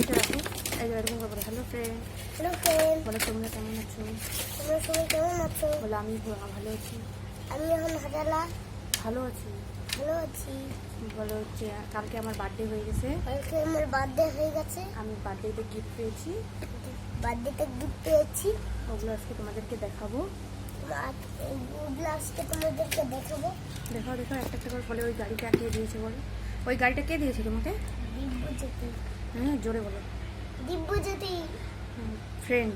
এটা রাখো এরকম করে হ্যালো ফ্রেন্ড হ্যালো ফ্রেন্ড বলো তোমরা কেমন আছো তোমরা সবাই কেমন আছো বলো আমি ভালো আছি আমি এখন হাজালা ভালো আছি ভালো আছি বলো হচ্ছে কালকে আমার বার্থডে হয়ে গেছে কালকে আমার বার্থডে হয়ে গেছে আমি বার্থডেতে গিফট পেয়েছি বার্থডেতে গিফট পেয়েছি ওগুলো আজকে তোমাদেরকে দেখাবো এইগুলো আজকে তোমাদেরকে দেখাবো দেখাও দেখাও একটা একটা করে বলে ওই গাড়িটা কে দিয়েছে বলো ওই গাড়িটা কে দিয়েছে তোমাকে দিব্যজ্যোতি হ্যাঁ জোরে বলো। দিব্যজ্যোতি। ফ্রেন্ড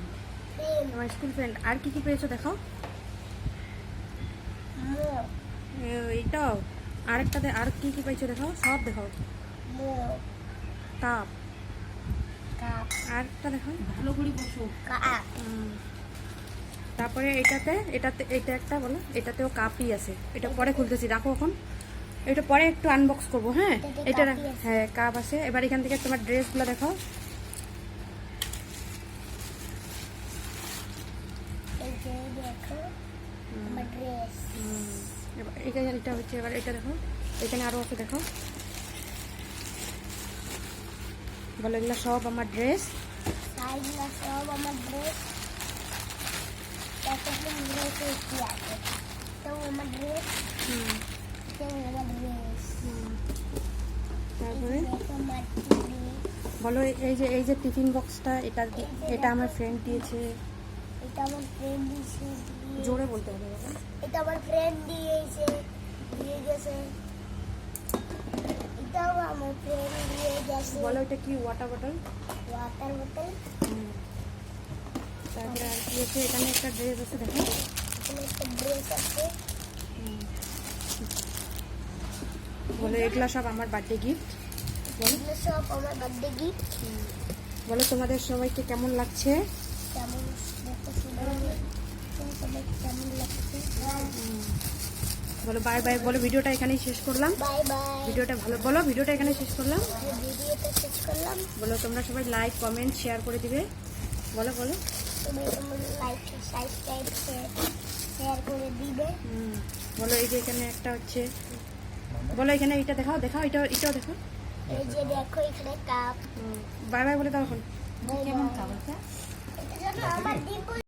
আমার স্কুল ফ্রেন্ড আর কি কি পেয়েছ দেখাও এইটাও। আরেকটাতে আর কি কি পেয়েছ দেখাও সব দেখাও কাপ আরেকটা দেখাও ভালো করে বসো। তারপরে এটাতে এটাতে এটা একটা বলো এটাতেও কাপই আছে। এটা পরে খুলতেছি। রাখো এখন। এটা পরে একটু আনবক্স করব হ্যাঁ? এটা হ্যাঁ কাপ আছে। এবার এখান থেকে তোমার ড্রেসগুলো দেখো এটা হচ্ছে এবার এটা দেখো। এখানে আরও আছে দেখো। বলো এগুলো সব আমার ড্রেস সব আমার ড্রেস তো আমার ড্রেস তারপরে বলো এই যে এই যে টিফিন বক্সটা এটা এটা আমার ফ্রেন্ড দিয়েছে এটা আমার ফ্রেন্ড দিয়েছে। জোরে বলতে হবে এটা আমার ফ্রেন্ড দিয়েছে দিয়ে গেছে এটাও আমার ফ্রেন্ড দিয়ে গেছে বলো এটা কি ওয়াটার বটল ওয়াটার বোতল তারপরে আর কি আছে? এখানে একটা ড্রেস আছে দেখো। এখানে একটা ড্রেস আছে। বলো এগুলো সব আমার বার্থডে গিফট বলো। সব আমার বার্থডে গিফট বলো তোমাদের সবাইকে কেমন লাগছে? কেমন দেখতে কেমন লাগছে? বলো বাই বাই বলো ভিডিওটা এখানেই শেষ করলাম। বাই বাই ভিডিওটা ভালো বলো ভিডিওটা এখানে শেষ করলাম। ভিডিওটা শেষ করলাম। বলো তোমরা সবাই লাইক কমেন্ট শেয়ার করে দিবে। বলো বলো। তুমি তোমার লাইক সাবস্ক্রাইব শেয়ার করে দিবে। হুম। বলো এই যে এখানে একটা হচ্ছে বলো এখানে এটা দেখাও দেখাও এটা এটাও দেখাও এই যে দেখো এখানে কাপ বাই বাই বলে দাও এখন। কেমন বাই এটা আমার দিব্য